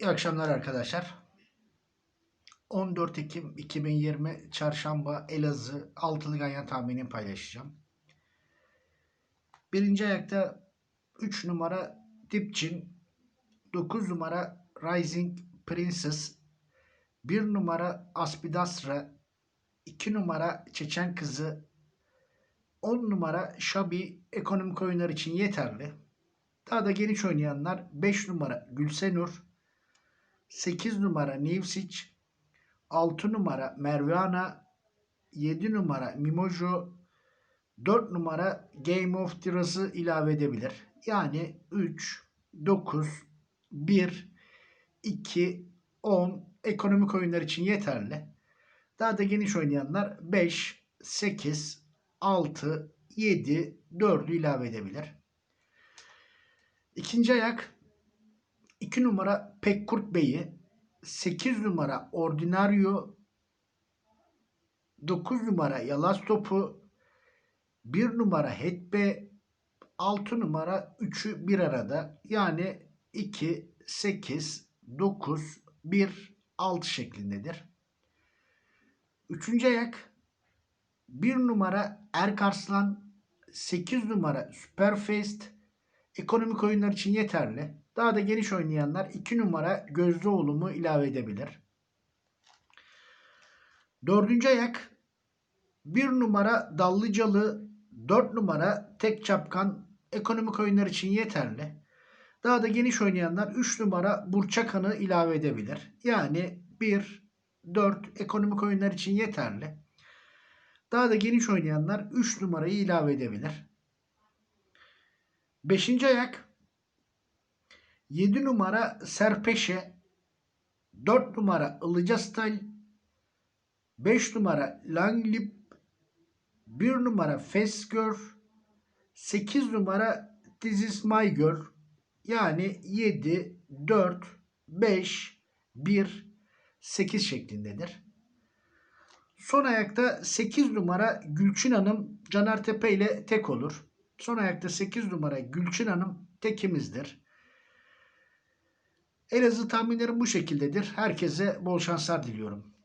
İyi akşamlar arkadaşlar. 14 Ekim 2020 Çarşamba Elazığ altılı ganyan tahminini paylaşacağım. Birinci ayakta 3 numara Dipçin, 9 numara Rising Princess, 1 numara Aspidasra, 2 numara Çeçen Kızı, 10 numara Şabi ekonomik oyunlar için yeterli. Daha da geniş oynayanlar 5 numara Gülsenur, 8 numara Nevsic, 6 numara Mervana, 7 numara Mimojo, 4 numara Game of Thrones'ı ilave edebilir. Yani 3, 9, 1, 2, 10 ekonomik oyunlar için yeterli. Daha da geniş oynayanlar 5, 8, 6, 7, 4'ü ilave edebilir. İkinci ayak 2 numara Pekkurt Bey'i, 8 numara Ordinario, 9 numara Yalas Topu, 1 numara Hetbe, 6 numara 3'ü bir arada yani 2, 8, 9, 1, 6 şeklindedir. Üçüncü ayak 1 numara Erkarslan, 8 numara Superfest, ekonomik oyunlar için yeterli. Daha da geniş oynayanlar 2 numara Gözde Oğlumu ilave edebilir. Dördüncü ayak 1 numara Dallıcalı, 4 numara Tek Çapkan ekonomik oyunlar için yeterli. Daha da geniş oynayanlar 3 numara Burçakan'ı ilave edebilir. Yani 1, 4 ekonomik oyunlar için yeterli. Daha da geniş oynayanlar 3 numarayı ilave edebilir. Beşinci ayak 7 numara Serpeşe 4 numara Ilıca Style 5 numara Langlip 1 numara Feskör 8 numara This is my girl yani 7, 4, 5, 1, 8 şeklindedir. Son ayakta 8 numara Gülçin Hanım Caner Tepe ile tek olur. Son ayakta 8 numara Gülçin Hanım tekimizdir. Elazığ tahminlerim bu şekildedir. Herkese bol şanslar diliyorum.